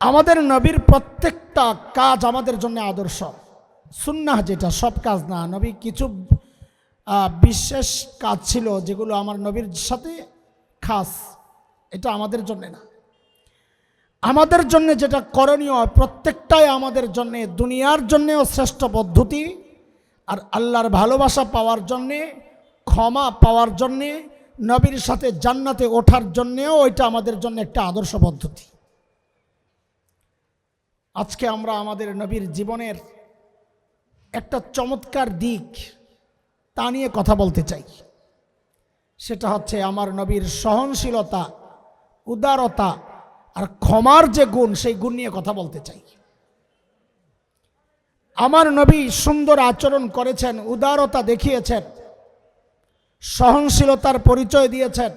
আমাদের নবীর প্রত্যেকটা কাজ আমাদের জন্য আদর্শ। সুন্নাহ যেটা, সব কাজ না। নবী কিছু বিশেষ কাজ ছিল যেগুলো আমার নবীর সাথে খাস। এটা আমাদের জন্য না। আমাদের জন্য যেটা করণীয়, প্রত্যেকটাই আমাদের জন্য, দুনিয়ার জন্যেও শ্রেষ্ঠ পদ্ধতি। আর আল্লাহর ভালোবাসা পাওয়ার জন্যে, ক্ষমা পাওয়ার জন্যে, নবীর সাথে জান্নাতে ওঠার জন্যেও এটা আমাদের জন্য একটা আদর্শ পদ্ধতি। আজকে আমরা আমাদের নবীর জীবনের একটা চমৎকার দিক তা নিয়ে কথা বলতে চাই। সেটা হচ্ছে আমার নবীর সহনশীলতা, উদারতা আর ক্ষমার যে গুণ, সেই গুণ নিয়ে কথা বলতে চাই। আমার নবী সুন্দর আচরণ করেছেন, উদারতা দেখিয়েছেন, সহনশীলতার পরিচয় দিয়েছেন,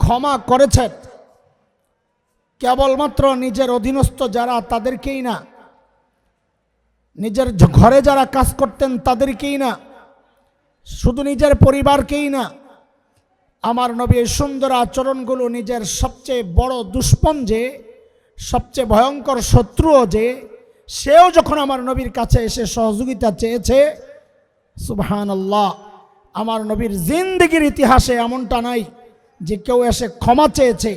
ক্ষমা করেছেন। কেবলমাত্র নিজের অধীনস্থ যারা তাদেরকেই না, নিজের ঘরে যারা কাজ করতেন তাদেরকেই না, শুধু নিজের পরিবারকেই না, আমার নবী সুন্দর আচরণগুলো নিজের সবচেয়ে বড় দুষ্পন যে, সবচেয়ে ভয়ঙ্কর শত্রুও যে, সেও যখন আমার নবীর কাছে এসে সহযোগিতা চেয়েছে সুবহান আল্লাহ আমার নবীর জিন্দগির ইতিহাসে এমনটা নাই যে কেউ এসে ক্ষমা চেয়েছে।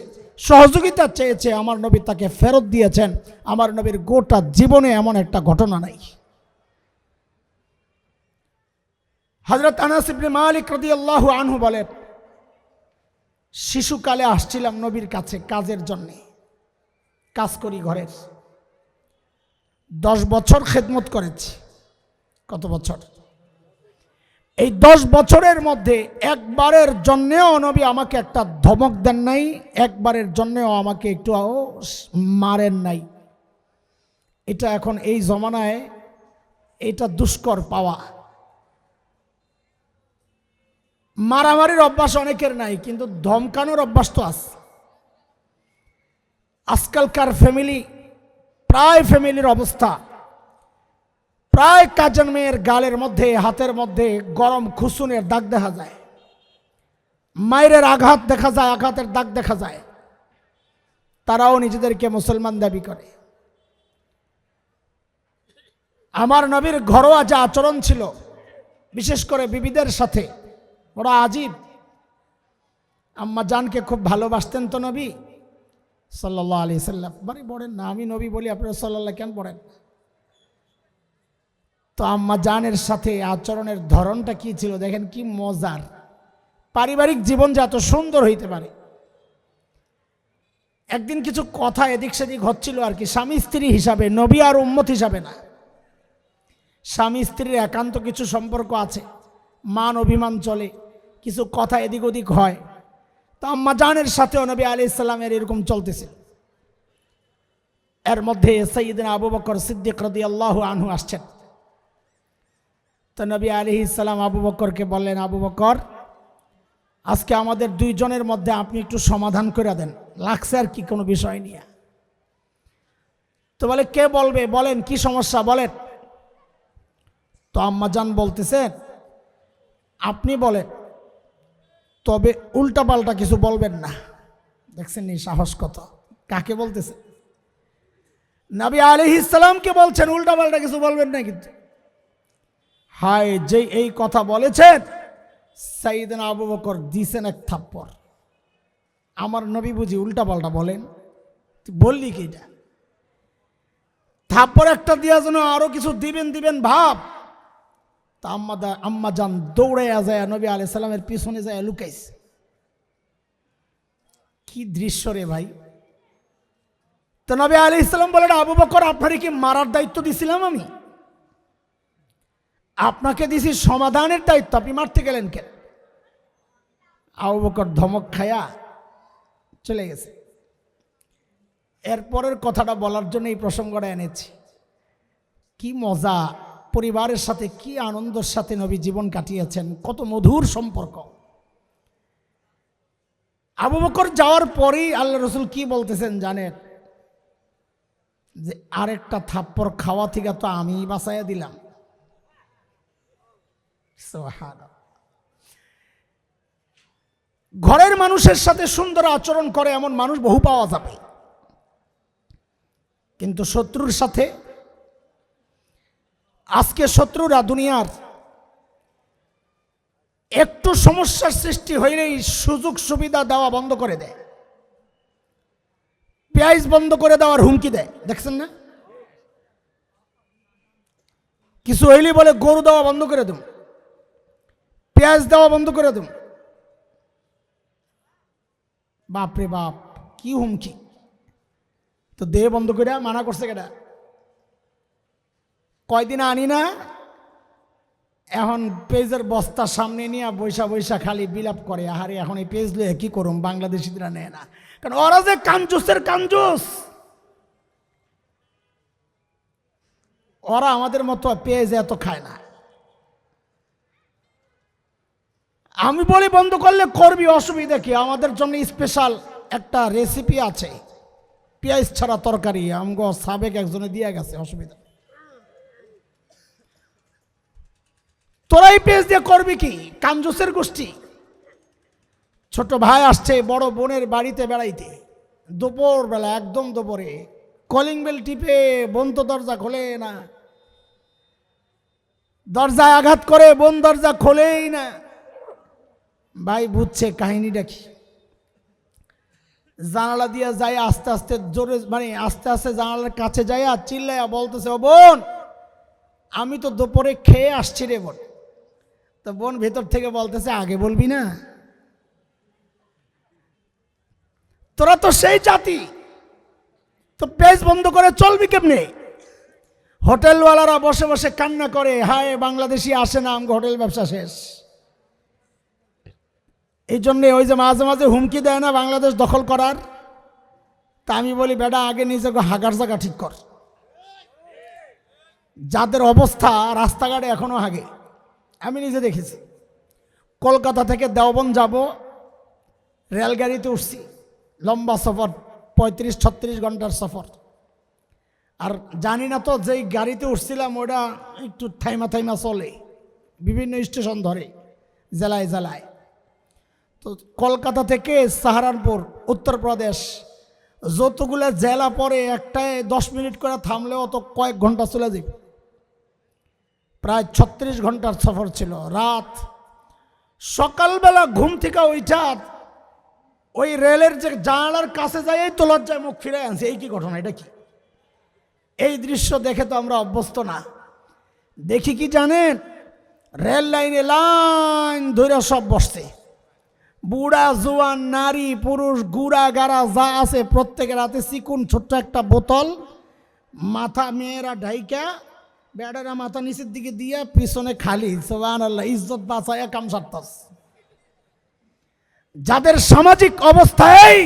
সহযোগিতা চেয়েছে, আমার নবী তাকে ফেরত দিয়েছেন। আমার নবীর গোটা জীবনে এমন একটা ঘটনা নাই। হজরত আনাস ইবনে মালিক রাদিয়াল্লাহু আনহু বলেন শিশুকালে আসছিলাম নবীর কাছে কাজের জন্যে, কাজ করি ঘরের। দশ বছর খেদমত করেছি, কত বছর? এই দশ বছরের মধ্যে একবারের জন্যেও নবী আমাকে একটা ধমক দেন নাই, একবারের জন্যেও আমাকে একটু মারেন নাই। এটা এখন এই জমানায় এটা দুষ্কর পাওয়া। মারামারির অভ্যাস অনেকের নাই, কিন্তু ধমকানোর অভ্যাস তো আছে। আজকালকার ফ্যামিলি প্রায় ফ্যামিলির অবস্থা প্রায় কাজের মেয়ের গালের মধ্যে, হাতের মধ্যে গরম খুসুনের দাগ দেখা যায়। মায়ের আঘাত দেখা যায়, আঘাতের দাগ দেখা যায়। তারাও নিজেদেরকে মুসলমান দাবি করে। আমার নবীর ঘরোয়া যে আচরণ ছিল, বিশেষ করে বিবিদের সাথে ওরা আজীব। আম্মা জানকে খুব ভালোবাসতেন তো নবী সাল্লাহ আলি সাল্লাম। বাড়ি পড়েন না, আমি নবী বলি আপনারা সাল্লাহ কেন পড়েন তো আম্মা জানের সাথে আচরণের ধরনটা কি ছিল? দেখেন কি মজার। পারিবারিক জীবন যে এত সুন্দর হইতে পারে। একদিন কিছু কথা এদিক সেদিক হচ্ছিল আর কি, স্বামী স্ত্রী হিসাবে, নবী আর উম্মত হিসাবে না। স্বামী স্ত্রীর একান্ত কিছু সম্পর্ক আছে, মান অভিমান চলে, কিছু কথা এদিক ওদিক হয়। তো আম্মা জানের সাথেও নবী আলি ইসলামের এরকম চলতেছে। এর মধ্যে সঈদিন আবু বকর সিদ্দিক রদি আল্লাহ আনহু আসছেন। তো নবী আলি ইসলাম আবু বকরকে বললেন, আবু বকর, আজকে আমাদের দুইজনের মধ্যে আপনি একটু সমাধান করে দেন। লাগছে আর কি কোনো বিষয় নিয়ে? তো বলে, কে বলবে? বলেন, কি সমস্যা? বলেন। তো আম্মাজান বলতেছেন, আপনি বলেন, তবে উল্টাপাল্টা কিছু বলবেন না। দেখছেন নি সাহস কত? কাকে বলতেছে? নবী আলি ইসলামকে বলছেন উল্টাপাল্টা কিছু বলবেন না কিন্তু। হায় যে এই কথা বলেছেন সাইদিন আবু বকর দিছেন এক থাপ্পর আমার নবী বুঝি উল্টাপাল্টা বলেন। তুই বললি কি এটা? থাপ্পর একটা দিয়া যেন আরও কিছু দিবেন দিবেন ভাব। তা আম্মা আম্মা যান দৌড়ে যায়, নবী আলি সাল্লামের পিছনে যায় লুকাইছে। কি দৃশ্য রে ভাই। তো নবী আলি ইসলাম বলেন, আবু বকর আপনারই কি মারার দায়িত্ব দিছিলাম আমি? আপনাকে দিছি সমাধানের দায়িত্ব। আপনি মারতে গেলেন কেন? আবু ধমক খায়া চলে গেছে। এরপরের কথাটা বলার জন্য এই প্রসঙ্গটা এনেছি। কি মজা, পরিবারের সাথে কি আনন্দের সাথে নবী জীবন কাটিয়েছেন, কত মধুর সম্পর্ক। আবু বকর যাওয়ার পরেই আল্লাহ রসুল কি বলতেছেন জানেন? যে আরেকটা থাপ্পর খাওয়া থেকে তো আমি বাঁচাইয়া দিলাম। ঘরের মানুষের সাথে সুন্দর আচরণ করে এমন মানুষ বহু পাওয়া যাবে। কিন্তু শত্রুর সাথে, আজকে শত্রুরা দুনিয়ার একটু সমস্যার সৃষ্টি হইলেই সুযোগ সুবিধা দেওয়া বন্ধ করে দেয়। পেঁয়াজ বন্ধ করে দেওয়ার হুমকি দেয়। দেখছেন না? কিছু হইলেই বলে, গরু দেওয়া বন্ধ করে দেব। পেঁয়াজ দেওয়া বন্ধ করে দেব। বাপরে বাপ, কি হুমকি। তো দে বন্ধ করে, মানা করছে কেটা কয়দিন আনি না, এখন পেজের বস্তা সামনে নিয়ে বৈশা বৈশা খালি বিলাপ করে। আহারে, এখন এই পেজ লয়ে কি করুম? বাংলাদেশিরা নেয় না। কারণ ওরা যে কাঞ্জুসের কাঞ্জুস। ওরা আমাদের মতো পেঁয়াজ এত খায় না। আমি বলি বন্ধ করলে করবি অসুবিধা কি? আমাদের জন্য স্পেশাল একটা রেসিপি আছে। পেঁয়াজ ছাড়া তরকারি, আমগো সাবেক একজনে দিয়ে গেছে, অসুবিধা। তোরাই পেঁয়াজ দিয়ে করবি কি? কাঞ্জুসের গোষ্ঠী। ছোট ভাই আসছে বড় বোনের বাড়িতে বেড়াইতে। দুপুর বেলা একদম দুপুরে। কলিং বেল টিপে বোন তো দরজা খোলে না। দরজায় আঘাত করে, বোন দরজা খোলেই না। ভাই বুঝছে কাহিনীটা কি? জানালা দিয়ে যায় আস্তে আস্তে জোরে মানে আস্তে আস্তে জানালার কাছে যায় আর চিল্লাইয়া বলতেছে, ও বোন, আমি তো দুপুরে খেয়ে আসছি রে বোন। তো বোন ভেতর থেকে বলতেছে, আগে বলবি না। তোরা তো সেই জাতি। তো পেজ বন্ধ করে চলবি কেমনে? হোটেলওয়ালারা বসে বসে কান্না করে, হায়, বাংলাদেশি আসে না, আমগো হোটেল ব্যবসা শেষ। এই জন্যে ওই যে মাঝে মাঝে হুমকি দেয় না বাংলাদেশ দখল করার? তা আমি বলি, বেটা, আগে নিজেকে হাগার জায়গা ঠিক কর। যাদের অবস্থা রাস্তাঘাটে এখনও হাগে, আমি নিজে দেখেছি। কলকাতা থেকে দেওবন যাব, রেলগাড়িতে উঠছি, লম্বা সফর, পঁয়ত্রিশ, ছত্রিশ ঘণ্টার সফর। আর জানি না তো যেই গাড়িতে উঠছিলাম, ওটা একটু থাইমা থাইমা চলে, বিভিন্ন স্টেশন ধরে জেলায় জেলায় তো কলকাতা থেকে সাহারানপুর উত্তরপ্রদেশ যতগুলো জেলা পরে একটায় দশ মিনিট করে থামলে অত কয়েক ঘণ্টা চলে যাবে প্রায় ছত্রিশ ঘণ্টার সফর ছিল রাত। সকালবেলা ঘুম থেকে ওইটা ওই রেলের যে জানালার কাছে যাই এই তো লজ্জায় মুখ ফিরে আনছে। এই কি ঘটনা, এটা কি? এই দৃশ্য দেখে তো আমরা অভ্যস্ত না। দেখি কি জানেন? রেল লাইনে লাইন ধরে সব বসছে। বুড়া, জোয়ান, নারী, পুরুষ, গুড়া, গাড়া, যা আছে প্রত্যেকের হাতে চিকুন ছোট্ট একটা বোতল। মাথা মেয়েরা ঢাইকা, বেড়ারা মাথা নিচের দিকে দিয়ে, পিছনে খালি। সোবান আল্লাহ ইজ্জত বাঁচায়, কাম সারতাস। যাদের সামাজিক অবস্থায়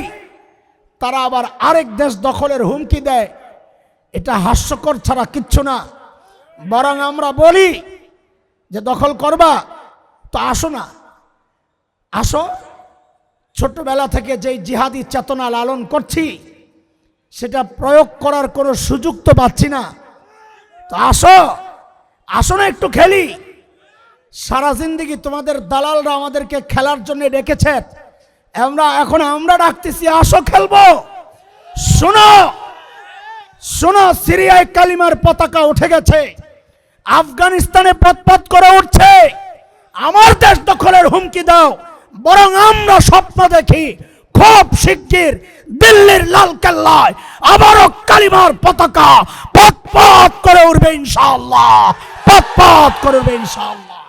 তারা আবার আরেক দেশ দখলের হুমকি দেয়, এটা হাস্যকর ছাড়া কিচ্ছু না। বরং আমরা বলি যে দখল করবা, তো আসো না। আসো। ছোটবেলা থেকে যেই জিহাদি চেতনা লালন করছি, সেটা প্রয়োগ করার কোনো সুযোগ তো পাচ্ছি না। তো আসো আসো না একটু খেলি। সারা জিন্দিগি তোমাদের দালালরা আমাদেরকে খেলার জন্য ডেকেছে। আমরা, এখন আমরা ডাকতেছি, আসো খেলব। শোনো শোনো, সিরিয়ায় কালিমার পতাকা উঠে গেছে। আফগানিস্তানে পথপথ করে উঠছে। আমার দেশ দখলের হুমকি দাও। বরং আমরা স্বপ্ন দেখি, খুব শিগগির দিল্লির লাল কেল্লায় আবারও কালিমার পতাকা পথ করে উঠবে ইনশাআল্লাহ পথ করে উঠবে ইনশাআল্লাহ।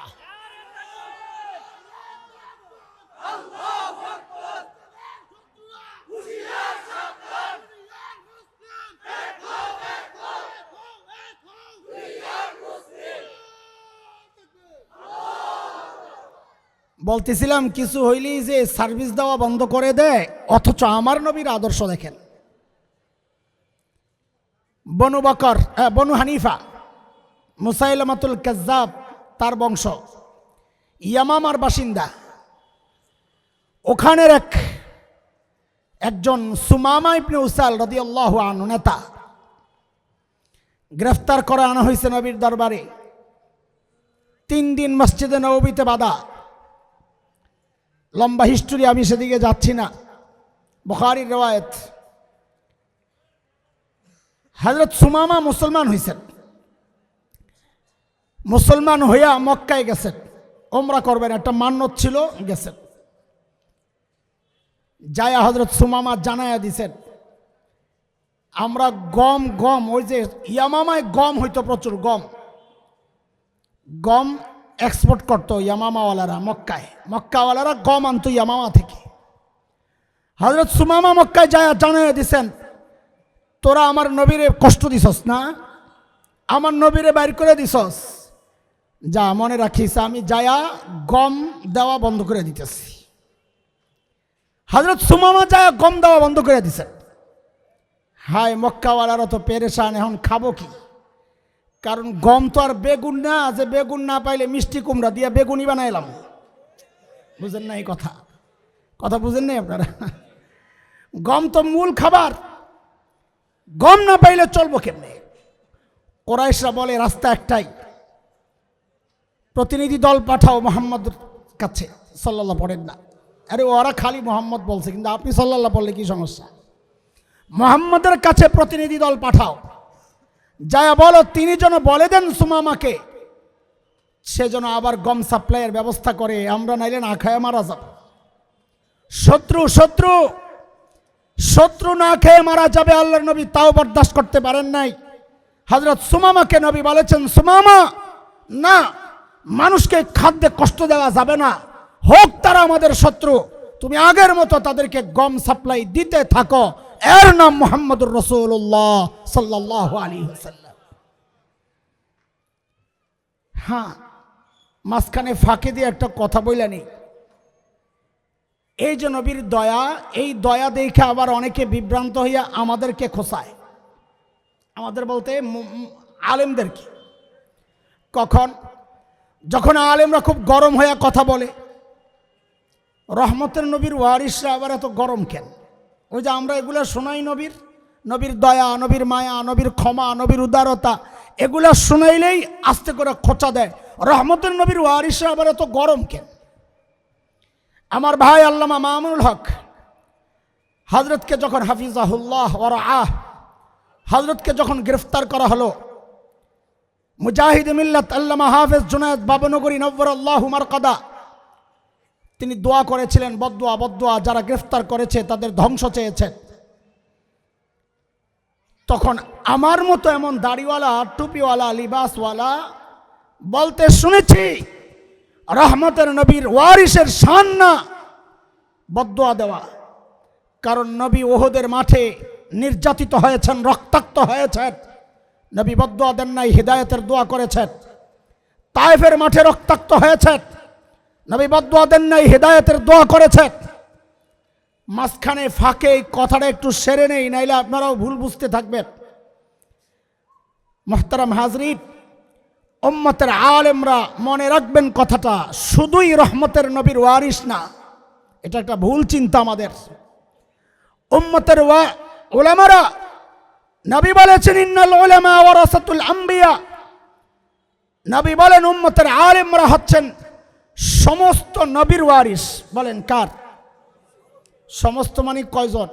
বলতেছিলাম, কিছু হইলেই যে সার্ভিস দেওয়া বন্ধ করে দেয়, অথচ আমার নবীর আদর্শ দেখেন। বনু বকর বনু হানিফা, মুসাইলামাতুল কাজ্জাব, তার বংশ। ইয়ামামার বাসিন্দা। ওখানের এক, একজন সুমামা ইবনে উসাল রাদিয়াল্লাহু আনহু নেতা। গ্রেফতার করে আনা হয়েছে নবীর দরবারে। তিন দিন মসজিদে নবীতে বাধা। লম্বা হিস্টোরি আমি সেদিকে যাচ্ছি না। বখারির রেওয়ায়ত। হজরত সুমামা মুসলমান হয়েছেন মুসলমান হইয়া মক্কায় গেছেন। ওমরা করবেন, একটা মান্যত ছিল, গেছেন। যায়া হজরত সুমামা জানায়া দিছেন, আমরা গম গম, ওই যে ইয়ামামায় গম হইতো প্রচুর, গম। গম এক্সপোর্ট করতো ইয়ামামাওয়ালারা মক্কায়। মক্কাওয়ালারা গম আনতো ইয়ামামা থেকে। হজরত সুমামা মক্কায় যায় জানিয়ে দিছেন, তোরা আমার নবীরে কষ্ট দিছস না? আমার নবীরে বাইর করে দিছস? যা, মনে রাখিস, আমি যায়া গম দেওয়া বন্ধ করে দিতেছি। হজরত সুমামা যায় গম দেওয়া বন্ধ করে দিছেন। হায়, মক্কাওয়ালারা তো পেরেশান, এখন খাব কি? কারণ গম তো আর বেগুন না, যে বেগুন না পাইলে মিষ্টি কুমড়া দিয়ে বেগুনই বানাইলাম। বুঝেন না এই কথা? কথা বুঝেন নাই আপনারা? গম তো মূল খাবার। গম না পাইলে চলবো কেমনে? কোরাইশরা বলে, রাস্তা একটাই। প্রতিনিধি দল পাঠাও মোহাম্মদের কাছে। সাল্লাল্লাহ পড়েন না। আরে ওরা খালি মোহাম্মদ বলছে, কিন্তু আপনি সাল্লাল্লাহ বললে কি সমস্যা? মোহাম্মদের কাছে প্রতিনিধি দল পাঠাও। যায়া বলো, তিনি যেন বলে দেন সুমামাকে সে যেন আবার গম সাপ্লাইয়ের ব্যবস্থা করে, আমরা নাইলে না খায় মারা যাব। শত্রু শত্রু শত্রু না খেয়ে মারা যাবে আল্লাহ নবী, তাও বরদাস্ত করতে পারেন নাই। হজরত সুমামাকে নবী বলেছেন, সুমামা, না, মানুষকে খাদ্যে কষ্ট দেওয়া যাবে না। হোক তারা আমাদের শত্রু, তুমি আগের মতো তাদেরকে গম সাপ্লাই দিতে থাকো এর নাম মোহাম্মদুর রসুল্লাহ সাল্লাহ আলী হাসাল্লাম হ্যাঁ মাঝখানে ফাঁকে দিয়ে একটা কথা বইলা নেই এই যে নবীর দয়া, এই দয়া দেখে আবার অনেকে বিভ্রান্ত হইয়া আমাদেরকে খোসায় আমাদের বলতে আলেমদেরকে কখন? যখন আলেমরা খুব গরম হইয়া কথা বলে, রহমতের নবীর ওয়ারিসরা আবার এত গরম কেন? ওই যে আমরা এগুলো শোনাই নবীর নবীর দয়া, নবীর মায়া, নবীর ক্ষমা, নবীর উদারতা, এগুলা শুনাইলেই আস্তে করে খোঁচা দেয়। রহমতের নবীর ওয়ারিসরা আবার এত গরম কেন? আমার ভাই আল্লামা মামুনুল হক হজরতকে যখন হাফিজাহুল্লাহ ওর আহ হজরতকে যখন গ্রেফতার করা হলো, মুজাহিদ মিল্লাত আল্লামা হাফেজ জুনায়দ বাবনগরী নব্বর আল্লাহ মারকাদা তিনি দোয়া করেছিলেন বদুয়া বদুয়া যারা গ্রেফতার করেছে, তাদের ধ্বংস চেয়েছেন তখন আমার মতো এমন দাড়িওয়ালা, টুপিওয়ালা, লিবাসওয়ালা বলতে শুনেছি, রহমতের নবীর ওয়ারিসের শান না বদুয়া দেওয়া। কারণ নবী ওহদের মাঠে নির্যাতিত হয়েছেন, রক্তাক্ত হয়েছেন। নবী বদুয়া দেন নাই, হৃদায়তের দোয়া করেছেন। তায়েফের মাঠে রক্তাক্ত হয়েছেন। নবী বদুয়া দেন নাই, হৃদায়তের দোয়া করেছেন। মাঝখানে ফাঁকে এই কথাটা একটু সেরে নেই, নাইলে আপনারাও ভুল বুঝতে থাকবেন। মোহতারাম হাজরিন, উম্মতের আলেমরা মনে রাখবেন কথাটা, শুধুই রহমতের নবীর ওয়ারিস না, এটা একটা ভুল চিন্তা আমাদের। উম্মতের ওয়া, ওলামারা, নবী বলেছেন, ইন্নাল ওলামা ওয়ারাসাতুল আম্বিয়া। নবী বলেন, উম্মতের আলেমরা হচ্ছেন সমস্ত নবীর ওয়ারিস বলেন কার? সমস্ত মানে কয়জন?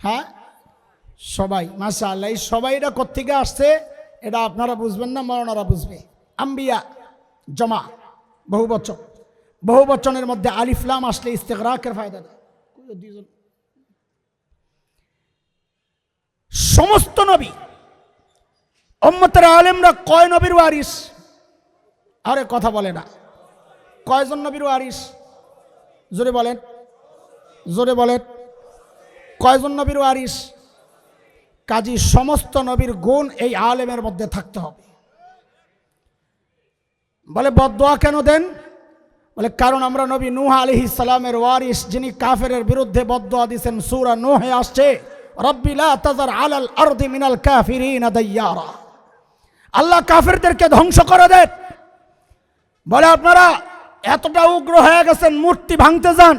হ্যাঁ? সবাই মাসা আল্লাহ এই সবাই এটা কোথেকে আসছে? এটা আপনারা বুঝবেন না মরণারা বুঝবে। আম্বিয়া, জমা, বহু বচন। বহু বচনের মধ্যে আলিফলাম আসলে ইস্তেকরাকের ফায়দা দেয় সমস্ত নবী অম্মতের আলেমরা কয় নবীর ওয়ারিস আরে কথা বলে না। কয়জন নবীর ওয়ারিস জোরে বলেন। জোরে বলেন। কয়জন নবীর ওয়ারিস কাজী, সমস্ত নবীর গুণ এই আলেমের মধ্যে থাকতে হবে। বলে বদোয়া কেন দেন? বলে, কারণ আমরা নবী নূহ আলী ইসালামের ওয়ারিস যিনি কাফের বিরুদ্ধে বদোয়া দিয়েছেন, সুরা নোহে আসছে আল্লাহ কাফেরদেরকে ধ্বংস করে দেন। বলে, আপনারা এতটা উগ্র হয়ে গেছেন, মূর্তি ভাঙতে যান।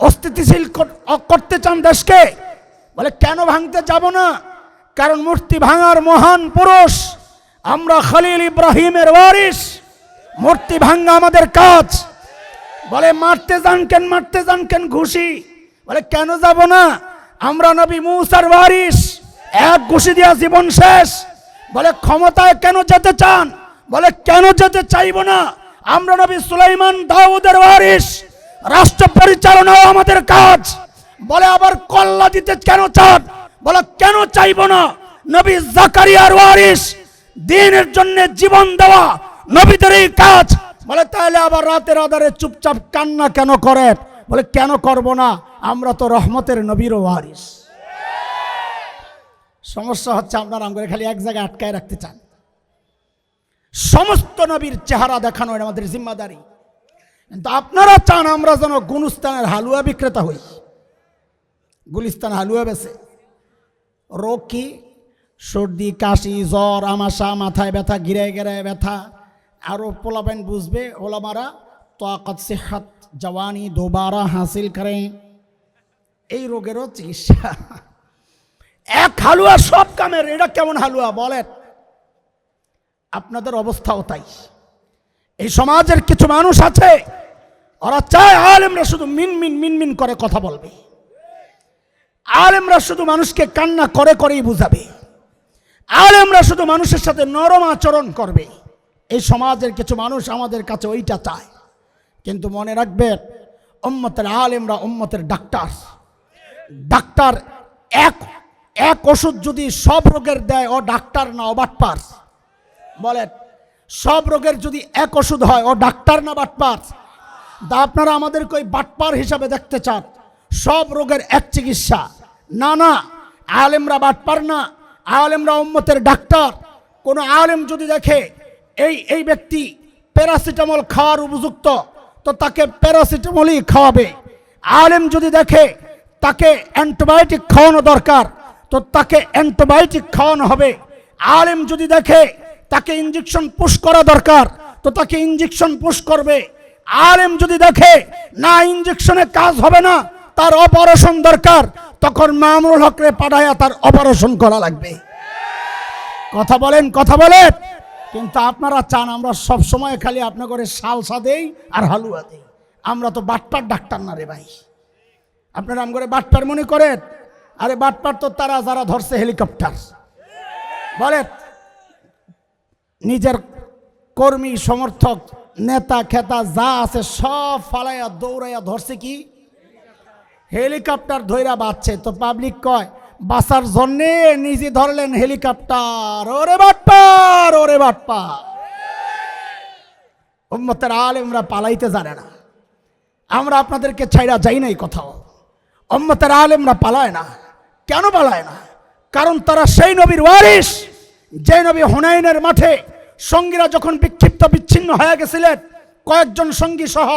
অস্থিতিশীল কর- করতে চান দেশকে। বলে, কেন ভাঙতে যাব না? কারণ মূর্তি ভাঙার মহান পুরুষ, আমরা খালিল ইব্রাহিমের ওয়ারিস মূর্তি ভাঙা আমাদের কাজ। বলে, মারতে যান কেন, মারতে যান কেন ঘুষি? বলে, কেন যাব না? আমরা নবী মুসার ওয়ারিস এক ঘুষি দিয়া জীবন শেষ। বলে, ক্ষমতায় কেন যেতে চান? বলে, কেন যেতে চাইব না? আমরা নবী সুলাইমান দাউদের ওয়ারিস রাষ্ট্র পরিচালনাও আমাদের কাজ। বলে আবার কল্লা দিতে কেন চান? বলে, কেন চাইব না? নবী জাকারিয়ার ওয়ারিস দিনের জন্য জীবন দেওয়া নবীদের এই কাজ। বলে, তাহলে আবার রাতের আধারে চুপচাপ কান্না কেন করে বলে, কেন করব না? আমরা তো রহমতের নবীর ওয়ারিস সমস্যা হচ্ছে আপনারা আমাদের খালি এক জায়গায় আটকায় রাখতে চান। সমস্ত নবীর চেহারা দেখানো এটা আমাদের জিম্মাদারি। কিন্তু আপনারা চান আমরা যেন গুনুস্তানের হালুয়া বিক্রেতা হই। গুলিস্তান হালুয়া বেছে রোগ কি? সর্দি, কাশি, জ্বর, আমাশা, মাথায় ব্যথা গিরে গিরে ব্যথা। আরও পোলাবেন বুঝবে ওলামারা, তাকত সেহাত, জওয়ানি, দোবারা হাসিল করে এই রোগেরও চিকিৎসা। এক হালুয়া সব কামের, এটা কেমন হালুয়া বলেন? আপনাদের অবস্থাও তাই। এই সমাজের কিছু মানুষ আছে, ওরা চায় আলেমরা শুধু মিন মিন মিন মিন করে কথা বলবে। আলেমরা শুধু মানুষকে কান্না করে করেই বুঝাবে। আলেমরা শুধু মানুষের সাথে নরম আচরণ করবে। এই সমাজের কিছু মানুষ আমাদের কাছে ওইটা চায়। কিন্তু মনে রাখবেন, উম্মতের আলেমরা উম্মতের ডাক্তার। ডাক্তার এক এক ওষুধ যদি সব রোগের দেয়, ও ডাক্তার না, ও বাটপার। বলেন, সব রোগের যদি এক ওষুধ হয়, ও ডাক্তার না বাটপার? তা আপনারা আমাদেরকে ওই বাটপার হিসাবে দেখতে চান। সব রোগের এক চিকিৎসা। না না, আলেমরা বাটপার না, আলেমরা উম্মতের ডাক্তার। কোনো আলেম যদি দেখে, এই এই ব্যক্তি প্যারাসিটামল খাওয়ার উপযুক্ত, তো তাকে প্যারাসিটামলই খাওয়াবে। আলেম যদি দেখে, তাকে অ্যান্টিবায়োটিক খাওয়ানো দরকার, তো তাকে অ্যান্টিবায়োটিক খাওয়ানো হবে। আলেম যদি দেখে তাকে ইঞ্জেকশন পুশ করা দরকার। তো তাকে ইঞ্জেকশন পুশ করবে। আলেম যদি দেখে, না ইঞ্জেকশনে কাজ হবে না, তার অপারেশন দরকার, তখন মামুল হকরে পাঠাইয়া তার অপারেশন করা লাগবে। কথা বলেন কথা বলেন। কিন্তু আপনারা চান, আমরা সব সময় খালি আপনার করে সালসা দেই আর হালুয়া দেই। আমরা তো বাটপার ডাক্তার না রে ভাই। আপনারা আম করে বাটপার মনে করেন? আরে বাটপার তো তারা যারা ধরছে হেলিকপ্টার। বলেন। নিজের কর্মী, সমর্থক, নেতা, খেতা, যা আছে সব ফালাইয়া, দৌড়াইয়া ধরছে কি? হেলিকপ্টার ধইরা বাঁচছে। তো পাবলিক কয়, বাঁচার জন্যে নিজে ধরলেন হেলিকপ্টার। ওরে বাটপার ওরে বাটপার উম্মতের আলেমরা পালাইতে জানে না। আমরা আপনাদেরকে ছাইরা যাই নাই কোথাও। উম্মতের আলেমরা পালায় না। কেন পালায় না? কারণ তারা সেই নবীর ওয়ারিস যে নবী হুনাইনের মাঠে সঙ্গীরা যখন বিক্ষিপ্ত বিচ্ছিন্ন হয়ে গেছিলেন, কয়েকজন সঙ্গী সহ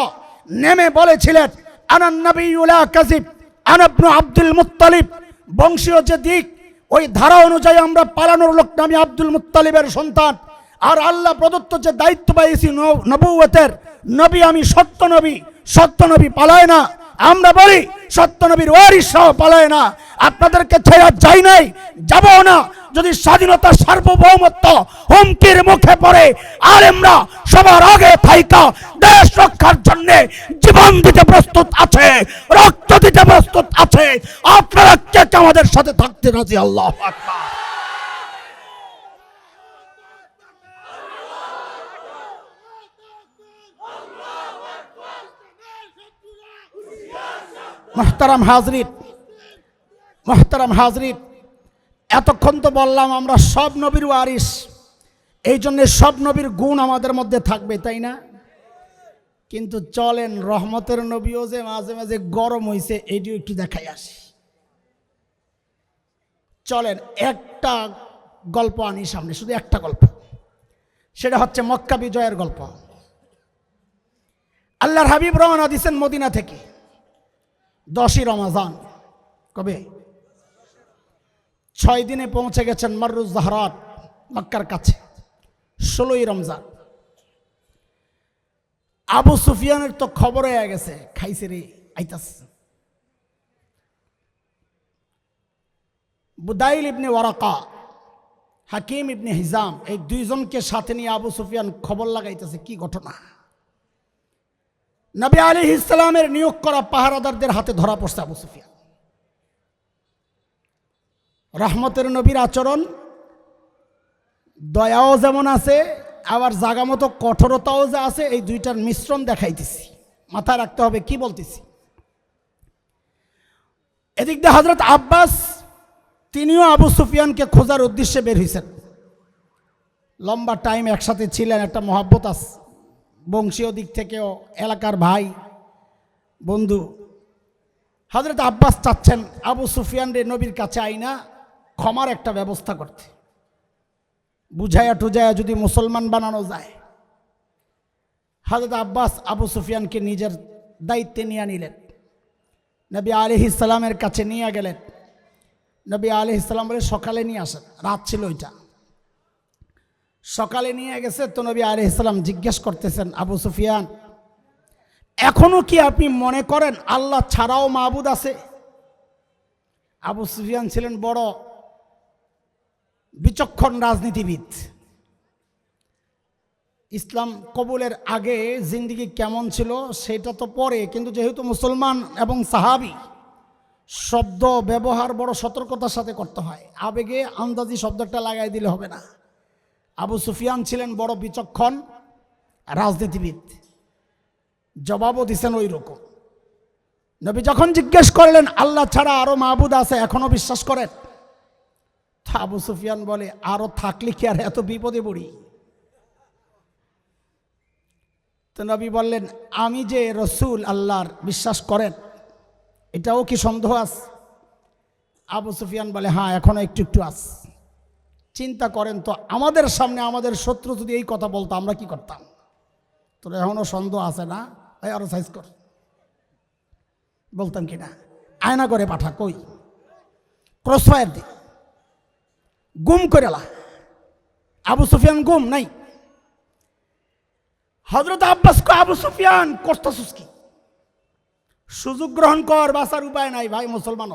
নেমে বলেছিলেন, আনান নবী উলা কাজিব আনাবনু আব্দুল মুত্তালিব। বংশীয় যে দিক, ওই ধারা অনুযায়ী আমরা পালানোর লোক নামি আব্দুল মুত্তালিবের সন্তান। আর আল্লাহ প্রদত্ত যে দায়িত্ব পাইছি নবুয়তের নবী আমি সত্য নবী সত্য নবী পালায় না। আমরা বলি, সত্য নবীর ওয়ারিস পালায় না। আপনাদেরকে ছেড়ে যাই নাই যাব না। যদি স্বাধীনতা সার্বভৌমত্ব হুমকির মুখে পড়ে আর আমরা সবার আগে থাইকা, দেশ রক্ষার জন্য জীবন দিতে প্রস্তুত আছে, রক্ত দিতে প্রস্তুত আছে। আপনারা কে আমাদের সাথে থাকতে রাজি, আল্লাহ মোহতারাম হাজরিত মোহতারাম হাজরিত এতক্ষণ তো বললাম আমরা সব নবীর ওয়ারিস এই জন্যে সব নবীর গুণ আমাদের মধ্যে থাকবে, তাই না? কিন্তু চলেন, রহমতের নবীও যে মাঝে মাঝে গরম হয়েছে এইটিও একটু দেখাই আসি। চলেন, একটা গল্প আনি সামনে, শুধু একটা গল্প। সেটা হচ্ছে মক্কা বিজয়ের গল্প। আল্লাহর হাবিব রওনা দিছেন মদিনা থেকে, দশই রমাজান। কবে? ছয় দিনে পৌঁছে গেছেন মাররুজ জাহরাত মক্কার কাছে, ষোলোই রমজান। আবু সুফিয়ানের তো খবর হয়ে গেছে, খাইছে রে আইতাস বুদাইল ইবনে ওয়ারাকা, হাকিম ইবনে হিজাম, এই দুইজনকে সাথে নিয়ে আবু সুফিয়ান খবর লাগাইতেছে, কি ঘটনা? নবী আলী ইসলামের নিয়োগ করা পাহারাদারদের হাতে ধরা পড়ছে আবু সুফিয়ান। রহমতের নবীর আচরণ, দয়াও যেমন আছে, আবার জাগা মতো কঠোরতাও যে আছে, এই দুইটার মিশ্রণ দেখাইতেছি। মাথায় রাখতে হবে, কি বলতেছি? এদিক দিয়ে হজরত আব্বাস, তিনিও আবু সুফিয়ানকে খোঁজার উদ্দেশ্যে বের হয়েছেন লম্বা টাইম একসাথে ছিলেন, একটা মহাব্বত আস, বংশীয় দিক থেকেও, এলাকার ভাই, বন্ধু। হজরত আব্বাস চাচ্ছেন, আবু সুফিয়ান রে নবীর কাছে আইনা ক্ষমার একটা ব্যবস্থা করতে। বুঝায়া টুজায়া যদি মুসলমান বানানো যায়। হজরত আব্বাস আবু সুফিয়ানকে নিজের দায়িত্বে নিয়ে নিলেন। নবী আলহ ইসলামের কাছে নিয়ে গেলেন। নবী আলহ ইসলাম বলে, সকালে নিয়ে আসেন। রাত ছিল ওইটা। সকালে নিয়ে গেছে তো নবী আলহ ইসলাম জিজ্ঞেস করতেছেন আবু সুফিয়ান, এখনও কি আপনি মনে করেন আল্লাহ ছাড়াও মাহবুদ আছে? আবু সুফিয়ান ছিলেন বড় বিচক্ষণ রাজনীতিবিদ। ইসলাম কবুলের আগে জিন্দিগি কেমন ছিল সেটা তো পরে, কিন্তু যেহেতু মুসলমান এবং সাহাবি, শব্দ ব্যবহার বড় সতর্কতার সাথে করতে হয়। আবেগে আন্দাজি শব্দটা লাগাই দিলে হবে না। আবু সুফিয়ান ছিলেন বড় বিচক্ষণ রাজনীতিবিদ। জবাবও দিছেন ওই রকম। নবী যখন জিজ্ঞেস করলেন, আল্লাহ ছাড়া আরও মাহবুদ আছে এখনও বিশ্বাস করেন? আবু সুফিয়ান বলে, আরও থাকলে কি আর এত বিপদে পড়ি? তো নবী বললেন, আমি যে রসুল আল্লাহর বিশ্বাস করেন, এটাও কি সন্দেহ আস আবু সুফিয়ান বলে হ্যাঁ এখনও একটু একটু আস চিন্তা করেন তো, আমাদের সামনে আমাদের শত্রু যদি এই কথা বলতো, আমরা কি করতাম? তোর এখনও সন্দেহ আছে না? ভাই, আরও সাইজ কর। বলতাম কি না? আয়না করে পাঠা, কই? ক্রস ফায়ার দি। গুম করেলা আবু সুফিয়ান গুম, নাই? হজরত আব্বাস আবু সুফিয়ান করতেছিস সুস্কি সুযোগ গ্রহণ কর বাসার উপায় নাই ভাই মুসলমান